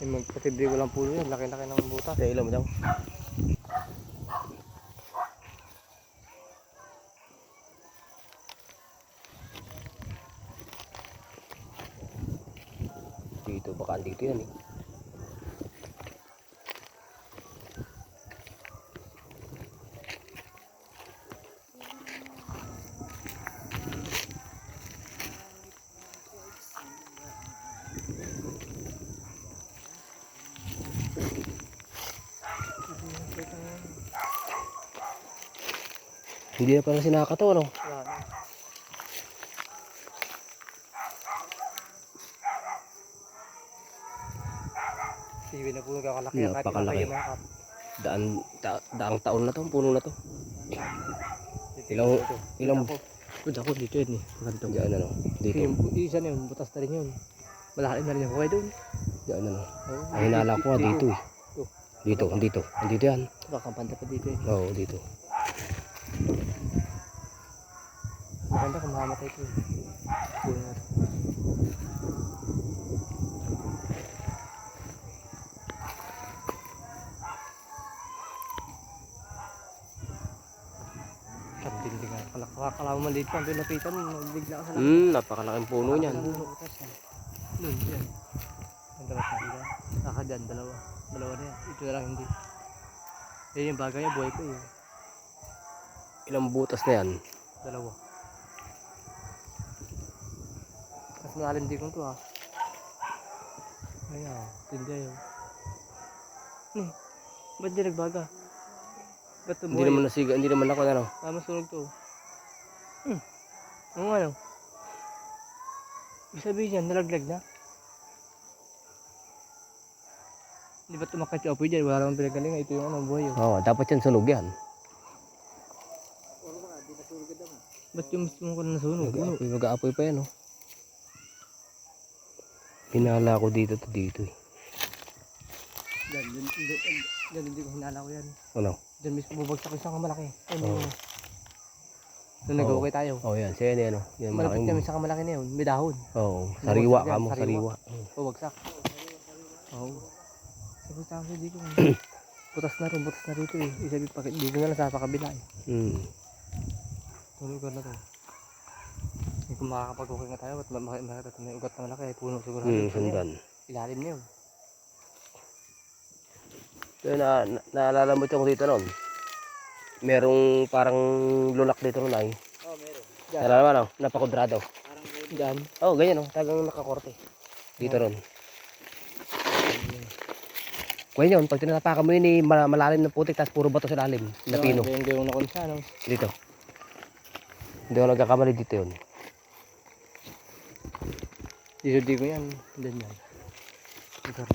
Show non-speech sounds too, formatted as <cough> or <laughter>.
Yung magpatibli ko lang puno yan. Laki-laki ng butas. Ilaw mo daw. Dito, baka dito yan eh. Hindi na pala sinakato, ano? Siwi na po nagkakalaki. Yeah, kahit pakalaki. malaki yung mga kap. Daan, da, daang taon na to, puno na to. Ilang- ko ilang- Ito ako. Ito ako dito yun eh. Ganito. Diyan, ano? Dito. Yung isa na yun, butas na rin yun. Malaki na rin yung kukay doon. Diyan, ano? Oo. Ang hinala ko, dito eh. Ito. Dito, dito. Dito yan. Kakampanta pa dito eh. Oo, dito. Maganda kung mamamatay ito eh. Nga. Kalakala mo maliit pa. Doon napitan. Bigla ka sa. Hmm, napakalaking puno niyan. Doon, yan. Ang dapat na dyan. Saka dyan, dalawa. Dalawa na yan. Ito na lang hindi. Yan yung bagay niya, buhay ko eh. Ilang butas na yan. Dalawa. Mas malalim din ko to ha. Ayan, tindi yun. Hmm, ba't di nagbaga? Ba't Hindi tumuhay? naman nasiga, hindi naman ako ano. Tama sunog to. Hmm, ano ano? Ibig sabihin yan, nalaglag na. Di ba tumakas yung apoy dyan? Wala namang pinagalingan. Ito yung ano, buhay yun. Oo, dapat yan sunog yan. Ba't yung mismo ko na nasunog? Mag-aapoy pa yan oh. Hinala ko dito to dito eh. Yan, yan, yan, yan, yan, hindi ko hinala ko yan. Ano? Diyan mismo bubagsak yung isang malaki. Ayun Oo. yun. Nung nag-okay tayo. Oh yan, siya yan yan oh. Yan Malapit kami sa kamalaki na yun. May dahon. Oo, sariwa Bumagsak ka mo, sariwa. sariwa. Bubagsak. Oo. Sabi ko tayo dito. <clears throat> butas na rin, butas na rito eh. Isabi pa, dito na lang sa pakabila eh. Hmm. Tuloy ko na to. Ko makakapag-okay nga tayo. At makita may ugat na malaki. Puno siguro. Hmm, sundan. Ilalim na yun. So, na, na, naalala mo itong dito noon? Merong parang lunak dito noon ay. Oo, oh, meron. Naalala mo no? Napakudrado. Parang Diyan. Oh, ganyan oh. Tagang nakakorte. Dito ron. Kuya yun, pag tinapakan mo yun eh, mal- malalim ng putik, tapos puro bato sa lalim. Na pino. Gayong gayong na. No? Dito. Hindi ako nagkakamali dito yun. Dito di ko yan. Diyan yan. Ito rin.